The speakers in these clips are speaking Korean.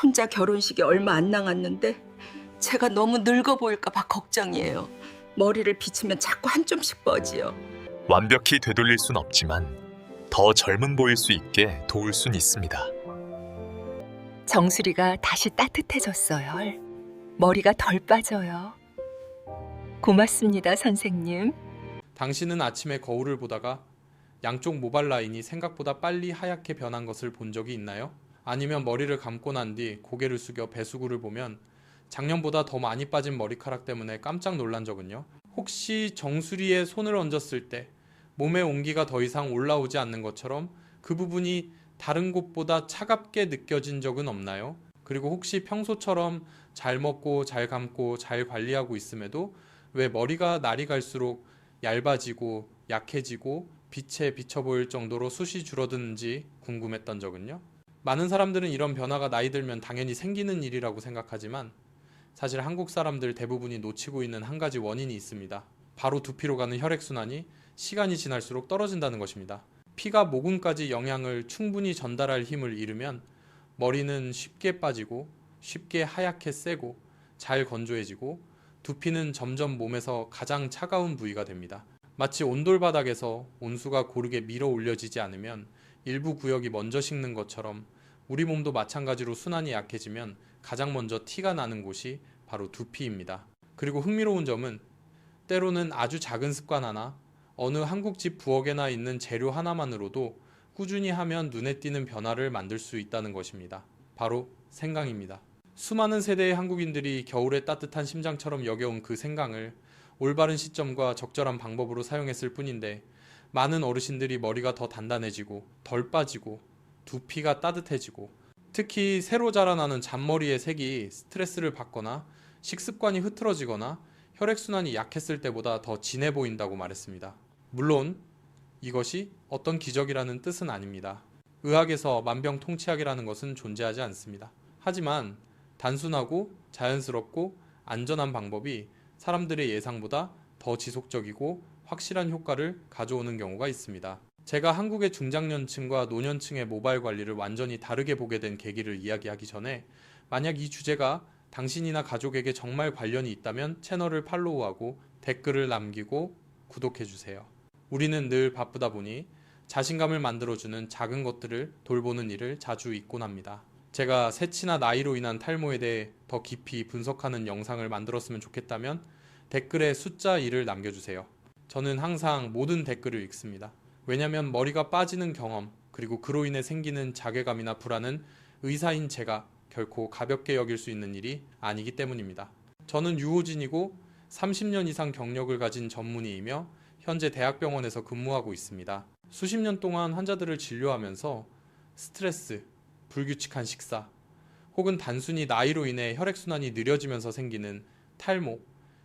손자 결혼식이 얼마 안 남았는데 제가 너무 늙어 보일까 봐 걱정이에요. 머리를 비치면 자꾸 한 점씩 뻗지요. 완벽히 되돌릴 순 없지만 더 젊은 보일 수 있게 도울 순 있습니다. 정수리가 다시 따뜻해졌어요. 머리가 덜 빠져요. 고맙습니다, 선생님. 당신은 아침에 거울을 보다가 양쪽 모발 라인이 생각보다 빨리 하얗게 변한 것을 본 적이 있나요? 아니면 머리를 감고 난 뒤 고개를 숙여 배수구를 보면 작년보다 더 많이 빠진 머리카락 때문에 깜짝 놀란 적은요? 혹시 정수리에 손을 얹었을 때 몸의 온기가 더 이상 올라오지 않는 것처럼 그 부분이 다른 곳보다 차갑게 느껴진 적은 없나요? 그리고 혹시 평소처럼 잘 먹고 잘 감고 잘 관리하고 있음에도 왜 머리가 날이 갈수록 얇아지고 약해지고 빛에 비쳐 보일 정도로 숱이 줄어드는지 궁금했던 적은요. 많은 사람들은 이런 변화가 나이 들면 당연히 생기는 일이라고 생각하지만 사실 한국 사람들 대부분이 놓치고 있는 한 가지 원인이 있습니다. 바로 두피로 가는 혈액순환이 시간이 지날수록 떨어진다는 것입니다. 피가 모근까지 영양을 충분히 전달할 힘을 잃으면 머리는 쉽게 빠지고 쉽게 하얗게 세고 잘 건조해지고 두피는 점점 몸에서 가장 차가운 부위가 됩니다. 마치 온돌바닥에서 온수가 고르게 밀어 올려지지 않으면 일부 구역이 먼저 식는 것처럼 우리 몸도 마찬가지로 순환이 약해지면 가장 먼저 티가 나는 곳이 바로 두피입니다. 그리고 흥미로운 점은 때로는 아주 작은 습관 하나, 어느 한국집 부엌에나 있는 재료 하나만으로도 꾸준히 하면 눈에 띄는 변화를 만들 수 있다는 것입니다. 바로 생강입니다. 수많은 세대의 한국인들이 겨울의 따뜻한 심장처럼 여겨온 그 생강을 올바른 시점과 적절한 방법으로 사용했을 뿐인데 많은 어르신들이 머리가 더 단단해지고 덜 빠지고 두피가 따뜻해지고 특히 새로 자라나는 잔머리의 색이 스트레스를 받거나 식습관이 흐트러지거나 혈액순환이 약했을 때보다 더 진해 보인다고 말했습니다. 물론 이것이 어떤 기적이라는 뜻은 아닙니다. 의학에서 만병통치약이라는 것은 존재하지 않습니다. 하지만 단순하고 자연스럽고 안전한 방법이 사람들의 예상보다 더 지속적이고 확실한 효과를 가져오는 경우가 있습니다. 제가 한국의 중장년층과 노년층의 모발 관리를 완전히 다르게 보게 된 계기를 이야기하기 전에 만약 이 주제가 당신이나 가족에게 정말 관련이 있다면 채널을 팔로우하고 댓글을 남기고 구독해주세요. 우리는 늘 바쁘다 보니 자신감을 만들어주는 작은 것들을 돌보는 일을 자주 잊곤 합니다. 제가 새치나 나이로 인한 탈모에 대해 더 깊이 분석하는 영상을 만들었으면 좋겠다면 댓글에 숫자 1을 남겨주세요. 저는 항상 모든 댓글을 읽습니다. 왜냐면 머리가 빠지는 경험, 그리고 그로 인해 생기는 자괴감이나 불안은 의사인 제가 결코 가볍게 여길 수 있는 일이 아니기 때문입니다. 저는 유호진이고 30년 이상 경력을 가진 전문의이며 현재 대학병원에서 근무하고 있습니다. 수십 년 동안 환자들을 진료하면서 스트레스, 불규칙한 식사, 혹은 단순히 나이로 인해 혈액순환이 느려지면서 생기는 탈모,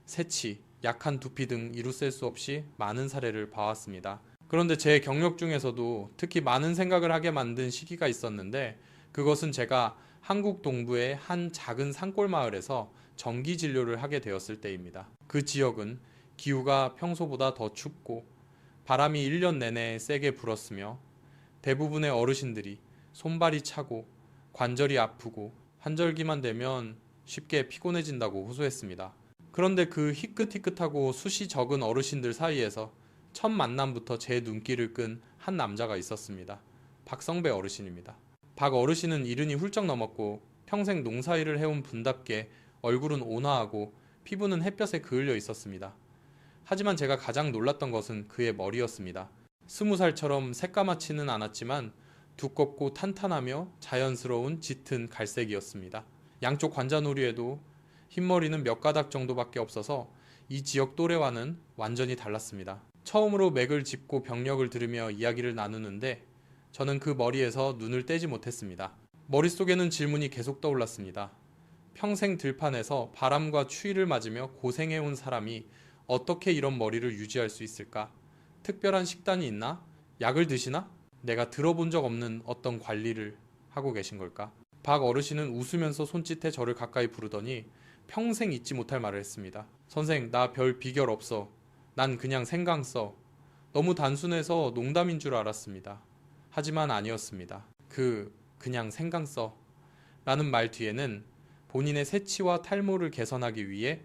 새치, 약한 두피 등 이루 셀 수 없이 많은 사례를 봐왔습니다. 그런데 제 경력 중에서도 특히 많은 생각을 하게 만든 시기가 있었는데 그것은 제가 한국 동부의 한 작은 산골 마을에서 정기 진료를 하게 되었을 때입니다. 그 지역은 기후가 평소보다 더 춥고 바람이 1년 내내 세게 불었으며 대부분의 어르신들이 손발이 차고 관절이 아프고 환절기만 되면 쉽게 피곤해진다고 호소했습니다. 그런데 그 희끗희끗하고 숱이 적은 어르신들 사이에서 첫 만남부터 제 눈길을 끈 한 남자가 있었습니다. 박성배 어르신입니다. 박 어르신은 이른이 훌쩍 넘었고 평생 농사일을 해온 분답게 얼굴은 온화하고 피부는 햇볕에 그을려 있었습니다. 하지만 제가 가장 놀랐던 것은 그의 머리였습니다. 스무 살처럼 새까맣지는 않았지만 두껍고 탄탄하며 자연스러운 짙은 갈색이었습니다. 양쪽 관자놀이에도 흰머리는 몇 가닥 정도밖에 없어서 이 지역 또래와는 완전히 달랐습니다. 처음으로 맥을 짚고 병력을 들으며 이야기를 나누는데 저는 그 머리에서 눈을 떼지 못했습니다. 머릿속에는 질문이 계속 떠올랐습니다. 평생 들판에서 바람과 추위를 맞으며 고생해온 사람이 어떻게 이런 머리를 유지할 수 있을까? 특별한 식단이 있나? 약을 드시나? 내가 들어본 적 없는 어떤 관리를 하고 계신 걸까? 박 어르신은 웃으면서 손짓해 저를 가까이 부르더니 평생 잊지 못할 말을 했습니다. 선생, 나 별 비결 없어. 난 그냥 생강 써. 너무 단순해서 농담인 줄 알았습니다. 하지만 아니었습니다. 그, 그냥 생강 써. 라는 말 뒤에는 본인의 새치와 탈모를 개선하기 위해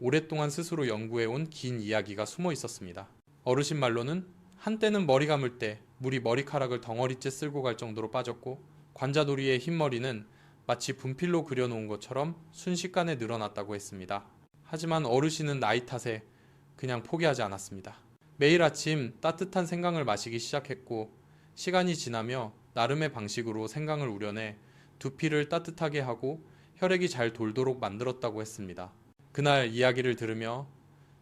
오랫동안 스스로 연구해온 긴 이야기가 숨어 있었습니다. 어르신 말로는 한때는 머리 감을 때 물이 머리카락을 덩어리째 쓸고 갈 정도로 빠졌고 관자놀이의 흰머리는 마치 분필로 그려놓은 것처럼 순식간에 늘어났다고 했습니다. 하지만 어르신은 나이 탓에 그냥 포기하지 않았습니다. 매일 아침 따뜻한 생강을 마시기 시작했고 시간이 지나며 나름의 방식으로 생강을 우려내 두피를 따뜻하게 하고 혈액이 잘 돌도록 만들었다고 했습니다. 그날 이야기를 들으며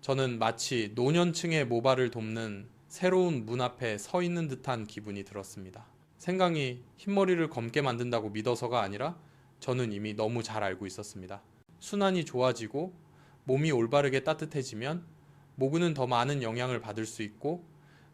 저는 마치 노년층의 모발을 돕는 새로운 문 앞에 서 있는 듯한 기분이 들었습니다. 생강이 흰머리를 검게 만든다고 믿어서가 아니라 저는 이미 너무 잘 알고 있었습니다. 순환이 좋아지고 몸이 올바르게 따뜻해지면 모근은 더 많은 영향을 받을 수 있고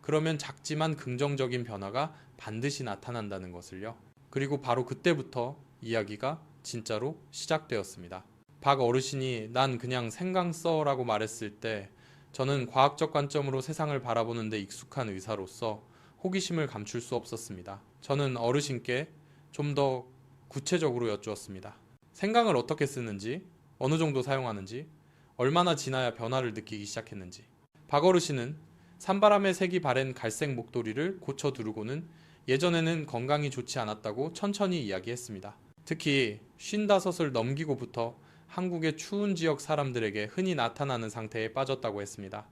그러면 작지만 긍정적인 변화가 반드시 나타난다는 것을요. 그리고 바로 그때부터 이야기가 진짜로 시작되었습니다. 박 어르신이 난 그냥 생강 써라고 말했을 때 저는 과학적 관점으로 세상을 바라보는데 익숙한 의사로서 호기심을 감출 수 없었습니다. 저는 어르신께 좀 더 구체적으로 여쭈었습니다. 생강을 어떻게 쓰는지, 어느 정도 사용하는지, 얼마나 지나야 변화를 느끼기 시작했는지. 박 어르신은 산바람에 색이 바랜 갈색 목도리를 고쳐 두르고는 예전에는 건강이 좋지 않았다고 천천히 이야기했습니다. 특히 쉰다섯을 넘기고부터 한국의 추운 지역 사람들에게 흔히 나타나는 상태에 빠졌다고 했습니다.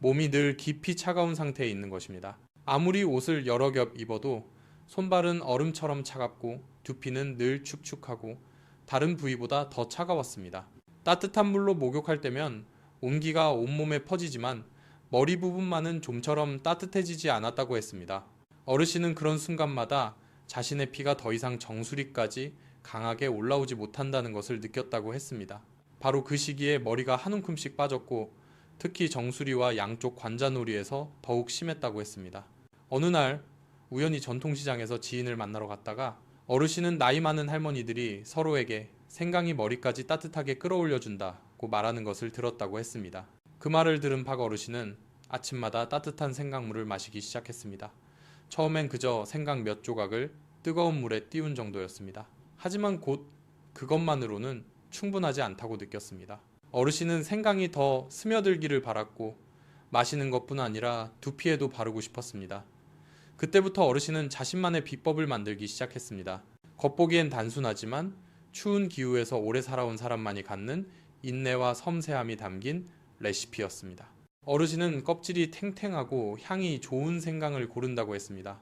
몸이 늘 깊이 차가운 상태에 있는 것입니다. 아무리 옷을 여러 겹 입어도 손발은 얼음처럼 차갑고 두피는 늘 축축하고 다른 부위보다 더 차가웠습니다. 따뜻한 물로 목욕할 때면 온기가 온몸에 퍼지지만 머리 부분만은 좀처럼 따뜻해지지 않았다고 했습니다. 어르신은 그런 순간마다 자신의 피가 더 이상 정수리까지 강하게 올라오지 못한다는 것을 느꼈다고 했습니다. 바로 그 시기에 머리가 한 움큼씩 빠졌고 특히 정수리와 양쪽 관자놀이에서 더욱 심했다고 했습니다. 어느 날 우연히 전통시장에서 지인을 만나러 갔다가 어르신은 나이 많은 할머니들이 서로에게 생강이 머리까지 따뜻하게 끌어올려준다고 말하는 것을 들었다고 했습니다. 그 말을 들은 박 어르신은 아침마다 따뜻한 생강물을 마시기 시작했습니다. 처음엔 그저 생강 몇 조각을 뜨거운 물에 띄운 정도였습니다. 하지만 곧 그것만으로는 충분하지 않다고 느꼈습니다. 어르신은 생강이 더 스며들기를 바랐고 마시는 것뿐 아니라 두피에도 바르고 싶었습니다. 그때부터 어르신은 자신만의 비법을 만들기 시작했습니다. 겉보기엔 단순하지만 추운 기후에서 오래 살아온 사람만이 갖는 인내와 섬세함이 담긴 레시피였습니다. 어르신은 껍질이 탱탱하고 향이 좋은 생강을 고른다고 했습니다.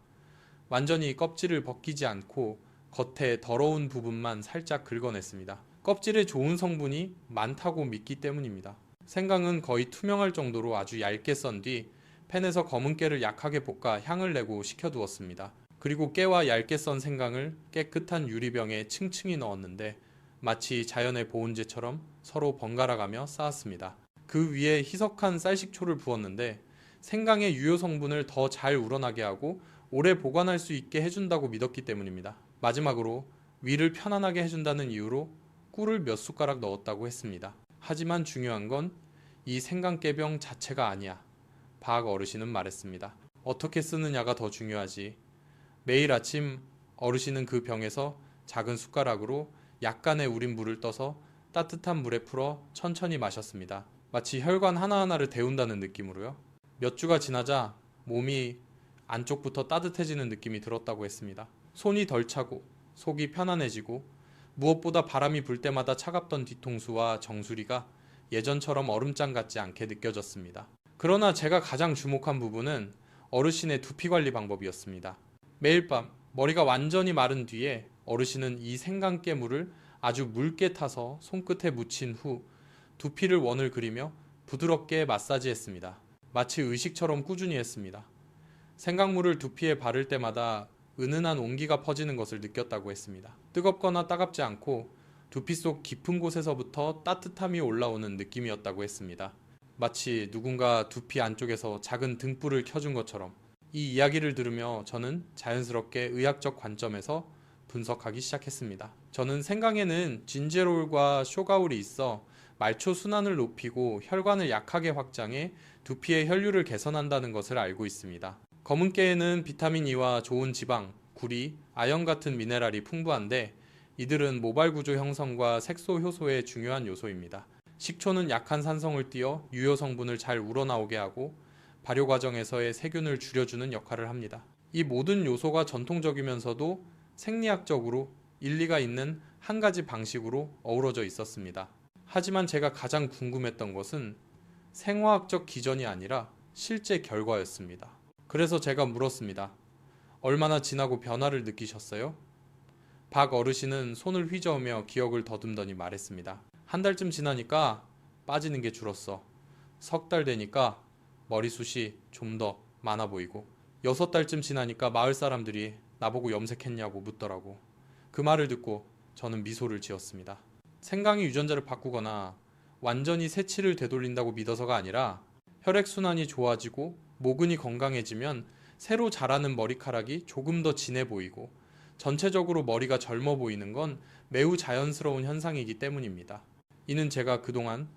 완전히 껍질을 벗기지 않고 겉에 더러운 부분만 살짝 긁어냈습니다. 껍질에 좋은 성분이 많다고 믿기 때문입니다. 생강은 거의 투명할 정도로 아주 얇게 썬 뒤 팬에서 검은 깨를 약하게 볶아 향을 내고 식혀두었습니다. 그리고 깨와 얇게 썬 생강을 깨끗한 유리병에 층층이 넣었는데 마치 자연의 보온재처럼 서로 번갈아가며 쌓았습니다. 그 위에 희석한 쌀식초를 부었는데 생강의 유효 성분을 더 잘 우러나게 하고 오래 보관할 수 있게 해준다고 믿었기 때문입니다. 마지막으로 위를 편안하게 해준다는 이유로 꿀을 몇 숟가락 넣었다고 했습니다. 하지만 중요한 건 이 생강깨병 자체가 아니야. 박 어르신은 말했습니다. 어떻게 쓰느냐가 더 중요하지. 매일 아침 어르신은 그 병에서 작은 숟가락으로 약간의 우린 물을 떠서 따뜻한 물에 풀어 천천히 마셨습니다. 마치 혈관 하나하나를 데운다는 느낌으로요. 몇 주가 지나자 몸이 안쪽부터 따뜻해지는 느낌이 들었다고 했습니다. 손이 덜 차고 속이 편안해지고 무엇보다 바람이 불 때마다 차갑던 뒤통수와 정수리가 예전처럼 얼음장 같지 않게 느껴졌습니다. 그러나 제가 가장 주목한 부분은 어르신의 두피 관리 방법이었습니다. 매일 밤 머리가 완전히 마른 뒤에 어르신은 이 생강깨물을 아주 묽게 타서 손끝에 묻힌 후 두피를 원을 그리며 부드럽게 마사지했습니다. 마치 의식처럼 꾸준히 했습니다. 생강물을 두피에 바를 때마다 은은한 온기가 퍼지는 것을 느꼈다고 했습니다. 뜨겁거나 따갑지 않고 두피 속 깊은 곳에서부터 따뜻함이 올라오는 느낌이었다고 했습니다. 마치 누군가 두피 안쪽에서 작은 등불을 켜준 것처럼 이 이야기를 들으며 저는 자연스럽게 의학적 관점에서 분석하기 시작했습니다. 저는 생강에는 진제롤과 쇼가울이 있어 말초 순환을 높이고 혈관을 약하게 확장해 두피의 혈류를 개선한다는 것을 알고 있습니다. 검은깨에는 비타민 E와 좋은 지방, 구리, 아연 같은 미네랄이 풍부한데 이들은 모발 구조 형성과 색소 효소의 중요한 요소입니다. 식초는 약한 산성을 띄어 유효 성분을 잘 우러나오게 하고 발효 과정에서의 세균을 줄여주는 역할을 합니다. 이 모든 요소가 전통적이면서도 생리학적으로 일리가 있는 한 가지 방식으로 어우러져 있었습니다. 하지만 제가 가장 궁금했던 것은 생화학적 기전이 아니라 실제 결과였습니다. 그래서 제가 물었습니다. 얼마나 지나고 변화를 느끼셨어요? 박 어르신은 손을 휘저으며 기억을 더듬더니 말했습니다. 한 달쯤 지나니까 빠지는 게 줄었어. 석 달 되니까 머리숱이 좀 더 많아 보이고 여섯 달쯤 지나니까 마을 사람들이 나보고 염색했냐고 묻더라고. 그 말을 듣고 저는 미소를 지었습니다. 생강이 유전자를 바꾸거나 완전히 새치를 되돌린다고 믿어서가 아니라 혈액순환이 좋아지고 모근이 건강해지면 새로 자라는 머리카락이 조금 더 진해 보이고 전체적으로 머리가 젊어 보이는 건 매우 자연스러운 현상이기 때문입니다. 이는 제가 그동안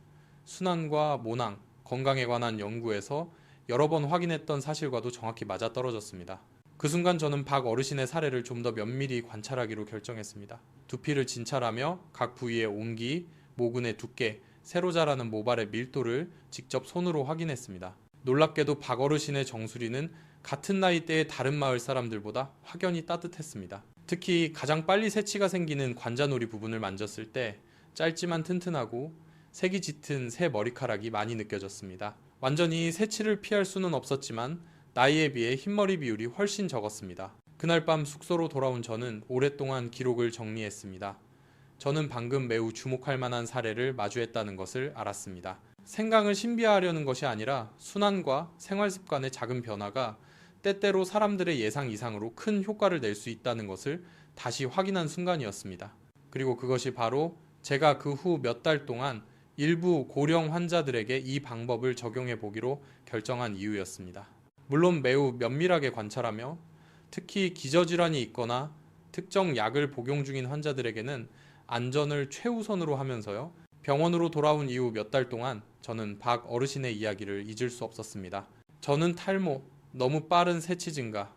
순환과 모낭, 건강에 관한 연구에서 여러 번 확인했던 사실과도 정확히 맞아떨어졌습니다. 그 순간 저는 박 어르신의 사례를 좀 더 면밀히 관찰하기로 결정했습니다. 두피를 진찰하며 각 부위의 온기, 모근의 두께, 새로 자라는 모발의 밀도를 직접 손으로 확인했습니다. 놀랍게도 박 어르신의 정수리는 같은 나이대의 다른 마을 사람들보다 확연히 따뜻했습니다. 특히 가장 빨리 새치가 생기는 관자놀이 부분을 만졌을 때 짧지만 튼튼하고 색이 짙은 새 머리카락이 많이 느껴졌습니다. 완전히 새치를 피할 수는 없었지만 나이에 비해 흰머리 비율이 훨씬 적었습니다. 그날 밤 숙소로 돌아온 저는 오랫동안 기록을 정리했습니다. 저는 방금 매우 주목할 만한 사례를 마주했다는 것을 알았습니다. 생강을 신비화하려는 것이 아니라 순환과 생활 습관의 작은 변화가 때때로 사람들의 예상 이상으로 큰 효과를 낼 수 있다는 것을 다시 확인한 순간이었습니다. 그리고 그것이 바로 제가 그 후 몇 달 동안 일부 고령 환자들에게 이 방법을 적용해 보기로 결정한 이유였습니다. 물론 매우 면밀하게 관찰하며 특히 기저질환이 있거나 특정 약을 복용 중인 환자들에게는 안전을 최우선으로 하면서요. 병원으로 돌아온 이후 몇 달 동안 저는 박 어르신의 이야기를 잊을 수 없었습니다. 저는 탈모, 너무 빠른 세치 증가,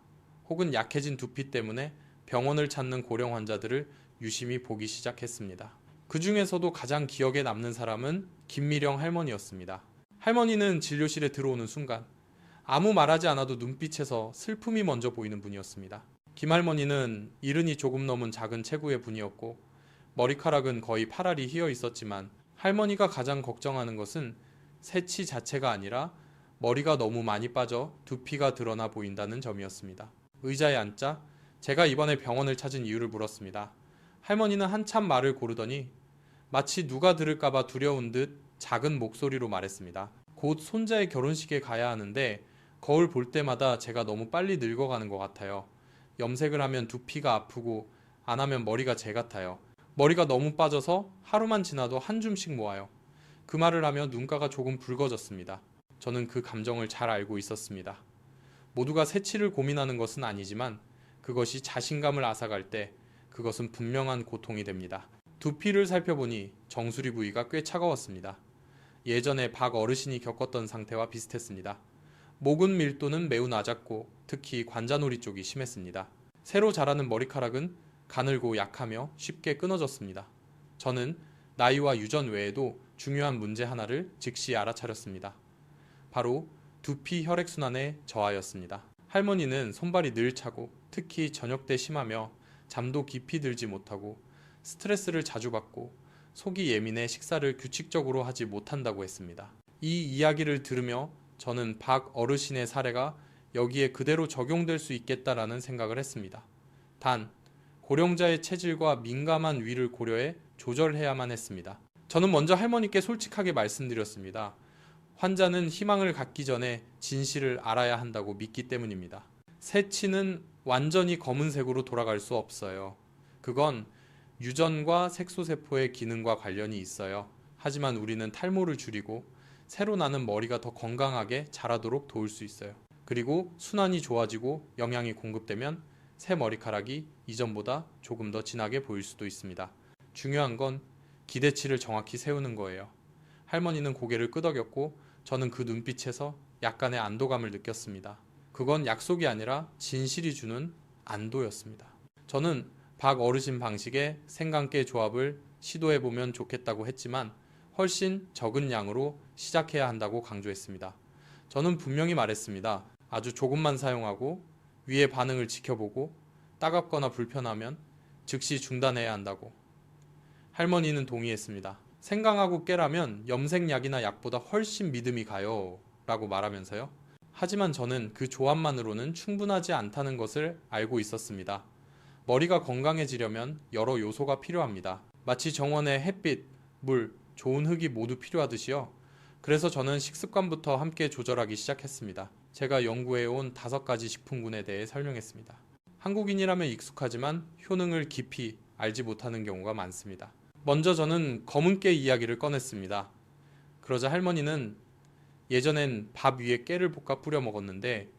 혹은 약해진 두피 때문에 병원을 찾는 고령 환자들을 유심히 보기 시작했습니다. 그 중에서도 가장 기억에 남는 사람은 김미령 할머니였습니다. 할머니는 진료실에 들어오는 순간 아무 말하지 않아도 눈빛에서 슬픔이 먼저 보이는 분이었습니다. 김 할머니는 이른이 조금 넘은 작은 체구의 분이었고 머리카락은 거의 파랄이 휘어 있었지만 할머니가 가장 걱정하는 것은 새치 자체가 아니라 머리가 너무 많이 빠져 두피가 드러나 보인다는 점이었습니다. 의자에 앉자 제가 이번에 병원을 찾은 이유를 물었습니다. 할머니는 한참 말을 고르더니 마치 누가 들을까봐 두려운 듯 작은 목소리로 말했습니다. 곧 손자의 결혼식에 가야 하는데 거울 볼 때마다 제가 너무 빨리 늙어가는 것 같아요. 염색을 하면 두피가 아프고 안 하면 머리가 재 같아요. 머리가 너무 빠져서 하루만 지나도 한 줌씩 모아요. 그 말을 하며 눈가가 조금 붉어졌습니다. 저는 그 감정을 잘 알고 있었습니다. 모두가 새치를 고민하는 것은 아니지만 그것이 자신감을 앗아갈 때 그것은 분명한 고통이 됩니다. 두피를 살펴보니 정수리 부위가 꽤 차가웠습니다. 예전에 박 어르신이 겪었던 상태와 비슷했습니다. 목은 밀도는 매우 낮았고 특히 관자놀이 쪽이 심했습니다. 새로 자라는 머리카락은 가늘고 약하며 쉽게 끊어졌습니다. 저는 나이와 유전 외에도 중요한 문제 하나를 즉시 알아차렸습니다. 바로 두피 혈액순환의 저하였습니다. 할머니는 손발이 늘 차고 특히 저녁 때 심하며 잠도 깊이 들지 못하고 스트레스를 자주 받고 속이 예민해 식사를 규칙적으로 하지 못한다고 했습니다. 이 이야기를 들으며 저는 박 어르신의 사례가 여기에 그대로 적용될 수 있겠다라는 생각을 했습니다. 단, 고령자의 체질과 민감한 위를 고려해 조절해야만 했습니다. 저는 먼저 할머니께 솔직하게 말씀드렸습니다. 환자는 희망을 갖기 전에 진실을 알아야 한다고 믿기 때문입니다. 새치는 완전히 검은색으로 돌아갈 수 없어요. 그건 유전과 색소세포의 기능과 관련이 있어요. 하지만 우리는 탈모를 줄이고 새로 나는 머리가 더 건강하게 자라도록 도울 수 있어요. 그리고 순환이 좋아지고 영양이 공급되면 새 머리카락이 이전보다 조금 더 진하게 보일 수도 있습니다. 중요한 건 기대치를 정확히 세우는 거예요. 할머니는 고개를 끄덕였고 저는 그 눈빛에서 약간의 안도감을 느꼈습니다. 그건 약속이 아니라 진실이 주는 안도였습니다. 저는 박 어르신 방식의 생강깨 조합을 시도해 보면 좋겠다고 했지만 훨씬 적은 양으로 시작해야 한다고 강조했습니다. 저는 분명히 말했습니다. 아주 조금만 사용하고 위의 반응을 지켜보고 따갑거나 불편하면 즉시 중단해야 한다고. 할머니는 동의했습니다. 생강하고 깨라면 염색약이나 약보다 훨씬 믿음이 가요. 라고 말하면서요. 하지만 저는 그 조합만으로는 충분하지 않다는 것을 알고 있었습니다. 머리가 건강해지려면 여러 요소가 필요합니다. 마치 정원에 햇빛, 물, 좋은 흙이 모두 필요하듯이요. 그래서 저는 식습관부터 함께 조절하기 시작했습니다. 제가 연구해온 다섯 가지 식품군에 대해 설명했습니다. 한국인이라면 익숙하지만 효능을 깊이 알지 못하는 경우가 많습니다. 먼저 저는 검은깨 이야기를 꺼냈습니다. 그러자 할머니는 예전엔 밥 위에 깨를 볶아 뿌려 먹었는데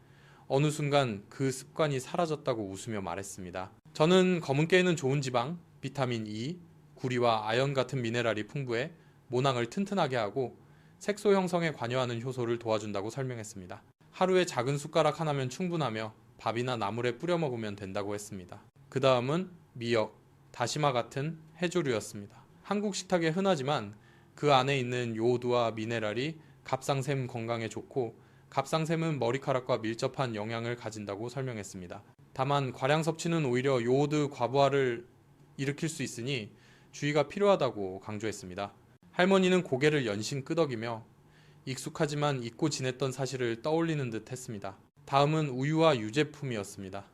어느 순간 그 습관이 사라졌다고 웃으며 말했습니다. 저는 검은깨에는 좋은 지방, 비타민 E, 구리와 아연 같은 미네랄이 풍부해 모낭을 튼튼하게 하고 색소 형성에 관여하는 효소를 도와준다고 설명했습니다. 하루에 작은 숟가락 하나면 충분하며 밥이나 나물에 뿌려 먹으면 된다고 했습니다. 그 다음은 미역, 다시마 같은 해조류였습니다. 한국 식탁에 흔하지만 그 안에 있는 요오드와 미네랄이 갑상샘 건강에 좋고 갑상샘은 머리카락과 밀접한 영향을 가진다고 설명했습니다. 다만 과량 섭취는 오히려 요오드 과부하를 일으킬 수 있으니 주의가 필요하다고 강조했습니다. 할머니는 고개를 연신 끄덕이며 익숙하지만 잊고 지냈던 사실을 떠올리는 듯 했습니다. 다음은 우유와 유제품이었습니다.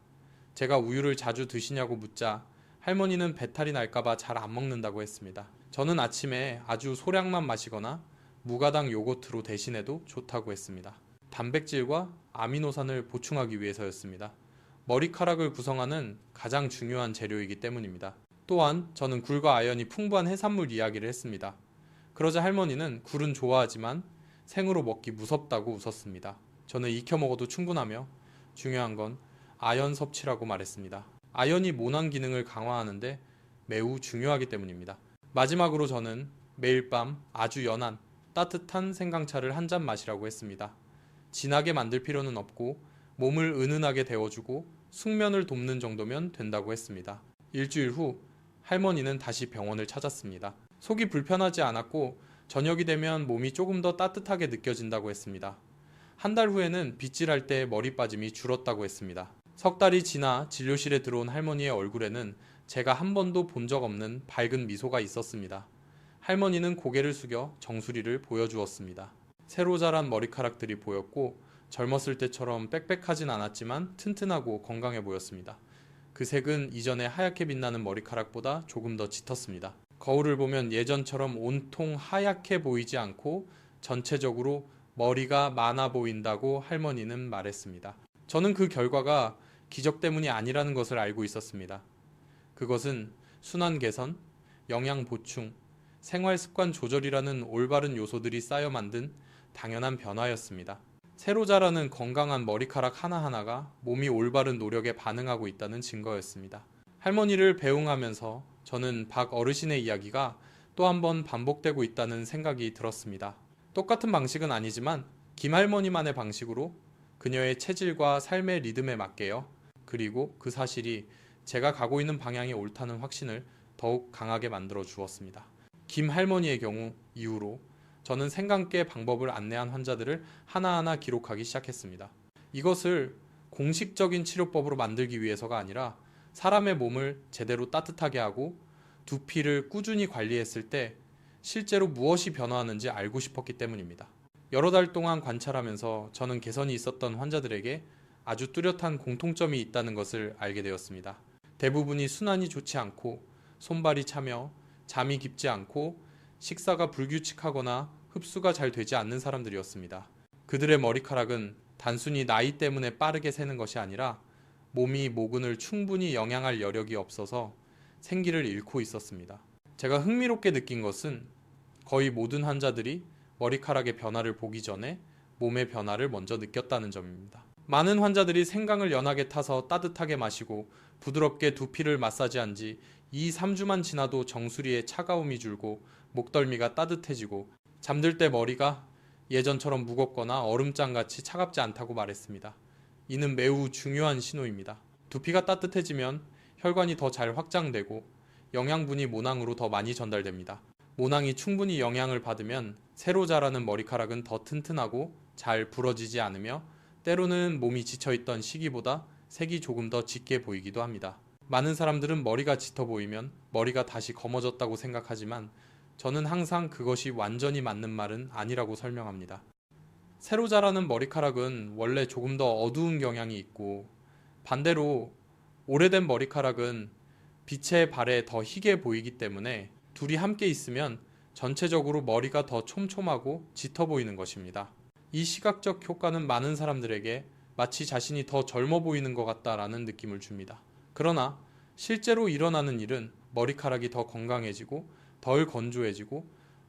제가 우유를 자주 드시냐고 묻자 할머니는 배탈이 날까봐 잘 안 먹는다고 했습니다. 저는 아침에 아주 소량만 마시거나 무가당 요거트로 대신해도 좋다고 했습니다. 단백질과 아미노산을 보충하기 위해서였습니다. 머리카락을 구성하는 가장 중요한 재료이기 때문입니다. 또한 저는 굴과 아연이 풍부한 해산물 이야기를 했습니다. 그러자 할머니는 굴은 좋아하지만 생으로 먹기 무섭다고 웃었습니다. 저는 익혀 먹어도 충분하며 중요한 건 아연 섭취라고 말했습니다. 아연이 모낭 기능을 강화하는데 매우 중요하기 때문입니다. 마지막으로 저는 매일 밤 아주 연한 따뜻한 생강차를 한 잔 마시라고 했습니다. 진하게 만들 필요는 없고 몸을 은은하게 데워주고 숙면을 돕는 정도면 된다고 했습니다. 일주일 후 할머니는 다시 병원을 찾았습니다. 속이 불편하지 않았고 저녁이 되면 몸이 조금 더 따뜻하게 느껴진다고 했습니다. 한 달 후에는 빗질할 때 머리 빠짐이 줄었다고 했습니다. 석 달이 지나 진료실에 들어온 할머니의 얼굴에는 제가 한 번도 본 적 없는 밝은 미소가 있었습니다. 할머니는 고개를 숙여 정수리를 보여주었습니다. 새로 자란 머리카락들이 보였고 젊었을 때처럼 빽빽하진 않았지만 튼튼하고 건강해 보였습니다. 그 색은 이전에 하얗게 빛나는 머리카락보다 조금 더 짙었습니다. 거울을 보면 예전처럼 온통 하얗게 보이지 않고 전체적으로 머리가 많아 보인다고 할머니는 말했습니다. 저는 그 결과가 기적 때문이 아니라는 것을 알고 있었습니다. 그것은 순환 개선, 영양 보충, 생활 습관 조절이라는 올바른 요소들이 쌓여 만든 당연한 변화였습니다. 새로 자라는 건강한 머리카락 하나하나가 몸이 올바른 노력에 반응하고 있다는 증거였습니다. 할머니를 배웅하면서 저는 박 어르신의 이야기가 또 한 번 반복되고 있다는 생각이 들었습니다. 똑같은 방식은 아니지만 김할머니만의 방식으로 그녀의 체질과 삶의 리듬에 맞게요. 그리고 그 사실이 제가 가고 있는 방향이 옳다는 확신을 더욱 강하게 만들어 주었습니다. 김 할머니의 경우 이후로 저는 생강깨 방법을 안내한 환자들을 하나하나 기록하기 시작했습니다. 이것을 공식적인 치료법으로 만들기 위해서가 아니라 사람의 몸을 제대로 따뜻하게 하고 두피를 꾸준히 관리했을 때 실제로 무엇이 변화하는지 알고 싶었기 때문입니다. 여러 달 동안 관찰하면서 저는 개선이 있었던 환자들에게 아주 뚜렷한 공통점이 있다는 것을 알게 되었습니다. 대부분이 순환이 좋지 않고 손발이 차며 잠이 깊지 않고 식사가 불규칙하거나 흡수가 잘 되지 않는 사람들이었습니다. 그들의 머리카락은 단순히 나이 때문에 빠르게 새는 것이 아니라 몸이 모근을 충분히 영양할 여력이 없어서 생기를 잃고 있었습니다. 제가 흥미롭게 느낀 것은 거의 모든 환자들이 머리카락의 변화를 보기 전에 몸의 변화를 먼저 느꼈다는 점입니다. 많은 환자들이 생강을 연하게 타서 따뜻하게 마시고 부드럽게 두피를 마사지한 지 2, 3주만 지나도 정수리에 차가움이 줄고 목덜미가 따뜻해지고 잠들 때 머리가 예전처럼 무겁거나 얼음장같이 차갑지 않다고 말했습니다. 이는 매우 중요한 신호입니다. 두피가 따뜻해지면 혈관이 더 잘 확장되고 영양분이 모낭으로 더 많이 전달됩니다. 모낭이 충분히 영향을 받으면 새로 자라는 머리카락은 더 튼튼하고 잘 부러지지 않으며 때로는 몸이 지쳐있던 시기보다 색이 조금 더 짙게 보이기도 합니다. 많은 사람들은 머리가 짙어 보이면 머리가 다시 검어졌다고 생각하지만 저는 항상 그것이 완전히 맞는 말은 아니라고 설명합니다. 새로 자라는 머리카락은 원래 조금 더 어두운 경향이 있고 반대로 오래된 머리카락은 빛에 발에 더 희게 보이기 때문에 둘이 함께 있으면 전체적으로 머리가 더 촘촘하고 짙어 보이는 것입니다. 이 시각적 효과는 많은 사람들에게 마치 자신이 더 젊어 보이는 것 같다라는 느낌을 줍니다. 그러나 실제로 일어나는 일은 머리카락이 더 건강해지고 덜 건조해지고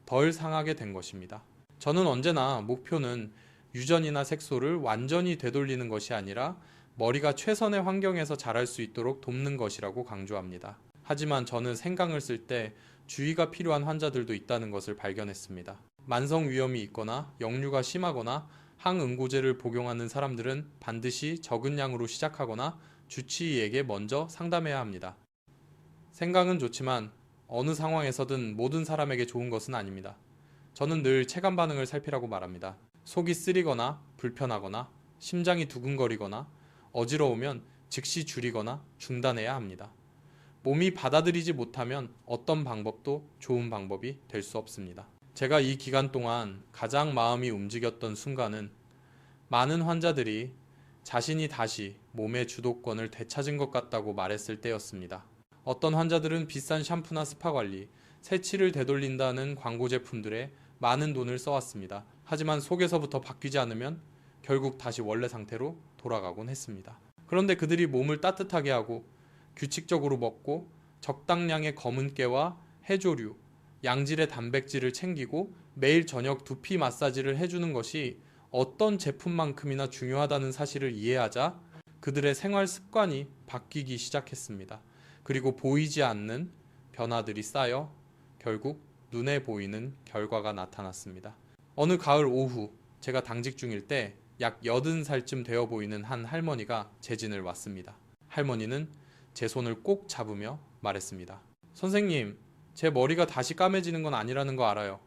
덜 상하게 된 것입니다. 저는 언제나 목표는 유전이나 색소를 완전히 되돌리는 것이 아니라 머리가 최선의 환경에서 자랄 수 있도록 돕는 것이라고 강조합니다. 하지만 저는 생강을 쓸 때 주의가 필요한 환자들도 있다는 것을 발견했습니다. 만성 위염이 있거나 역류가 심하거나 항응고제를 복용하는 사람들은 반드시 적은 양으로 시작하거나 주치의에게 먼저 상담해야 합니다. 생강은 좋지만 어느 상황에서든 모든 사람에게 좋은 것은 아닙니다. 저는 늘 체감 반응을 살피라고 말합니다. 속이 쓰리거나 불편하거나 심장이 두근거리거나 어지러우면 즉시 줄이거나 중단해야 합니다. 몸이 받아들이지 못하면 어떤 방법도 좋은 방법이 될 수 없습니다. 제가 이 기간 동안 가장 마음이 움직였던 순간은 많은 환자들이 자신이 다시 몸의 주도권을 되찾은 것 같다고 말했을 때였습니다. 어떤 환자들은 비싼 샴푸나 스파 관리, 새치를 되돌린다는 광고 제품들에 많은 돈을 써왔습니다. 하지만 속에서부터 바뀌지 않으면 결국 다시 원래 상태로 돌아가곤 했습니다. 그런데 그들이 몸을 따뜻하게 하고 규칙적으로 먹고 적당량의 검은 깨와 해조류, 양질의 단백질을 챙기고 매일 저녁 두피 마사지를 해주는 것이 어떤 제품만큼이나 중요하다는 사실을 이해하자 그들의 생활 습관이 바뀌기 시작했습니다. 그리고 보이지 않는 변화들이 쌓여 결국 눈에 보이는 결과가 나타났습니다. 어느 가을 오후 제가 당직 중일 때 약 80살쯤 되어 보이는 한 할머니가 제 진을 왔습니다. 할머니는 제 손을 꼭 잡으며 말했습니다. 선생님, 제 머리가 다시 까매지는 건 아니라는 거 알아요.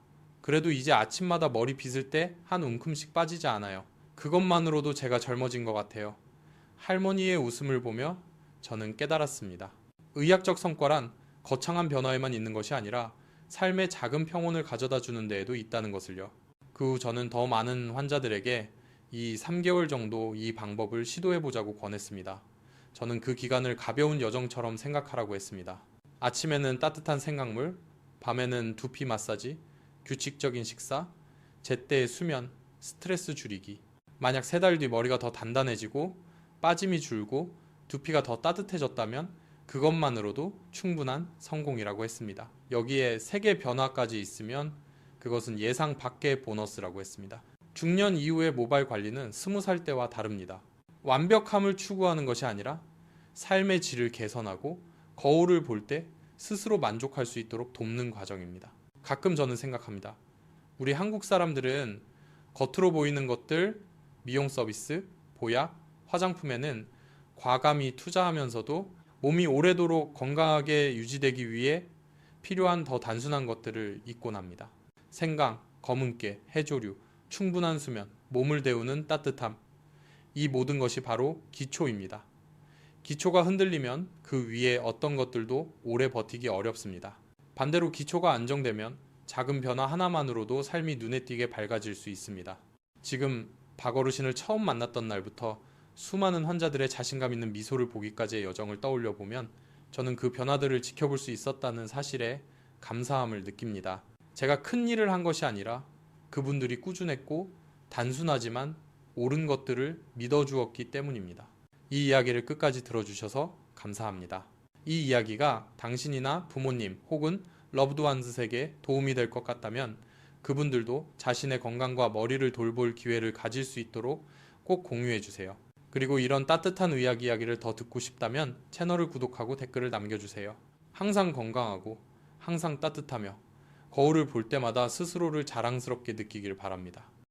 그래도 이제 아침마다 머리 빗을 때 한 움큼씩 빠지지 않아요. 그것만으로도 제가 젊어진 것 같아요. 할머니의 웃음을 보며 저는 깨달았습니다. 의학적 성과란 거창한 변화에만 있는 것이 아니라 삶의 작은 평온을 가져다 주는 데에도 있다는 것을요. 그 후 저는 더 많은 환자들에게 이 3개월 정도 이 방법을 시도해 보자고 권했습니다. 저는 그 기간을 가벼운 여정처럼 생각하라고 했습니다. 아침에는 따뜻한 생강물, 밤에는 두피 마사지, 규칙적인 식사, 제때의 수면, 스트레스 줄이기. 만약 세 달 뒤 머리가 더 단단해지고 빠짐이 줄고 두피가 더 따뜻해졌다면 그것만으로도 충분한 성공이라고 했습니다. 여기에 색의 변화까지 있으면 그것은 예상 밖의 보너스라고 했습니다. 중년 이후의 모발 관리는 스무 살 때와 다릅니다. 완벽함을 추구하는 것이 아니라 삶의 질을 개선하고 거울을 볼 때 스스로 만족할 수 있도록 돕는 과정입니다. 가끔 저는 생각합니다. 우리 한국 사람들은 겉으로 보이는 것들, 미용 서비스, 보약, 화장품에는 과감히 투자하면서도 몸이 오래도록 건강하게 유지되기 위해 필요한 더 단순한 것들을 잊곤 합니다. 생강, 검은깨, 해조류, 충분한 수면, 몸을 데우는 따뜻함. 이 모든 것이 바로 기초입니다. 기초가 흔들리면 그 위에 어떤 것들도 오래 버티기 어렵습니다. 반대로 기초가 안정되면 작은 변화 하나만으로도 삶이 눈에 띄게 밝아질 수 있습니다. 지금 박어르신을 처음 만났던 날부터 수많은 환자들의 자신감 있는 미소를 보기까지의 여정을 떠올려 보면 저는 그 변화들을 지켜볼 수 있었다는 사실에 감사함을 느낍니다. 제가 큰 일을 한 것이 아니라 그분들이 꾸준했고 단순하지만 옳은 것들을 믿어주었기 때문입니다. 이 이야기를 끝까지 들어주셔서 감사합니다. 이 이야기가 당신이나 부모님 혹은 러브드완스에게 도움이 될 것 같다면 그분들도 자신의 건강과 머리를 돌볼 기회를 가질 수 있도록 꼭 공유해 주세요. 그리고 이런 따뜻한 의학 이야기를 더 듣고 싶다면 채널을 구독하고 댓글을 남겨주세요. 항상 건강하고 항상 따뜻하며 거울을 볼 때마다 스스로를 자랑스럽게 느끼길 바랍니다.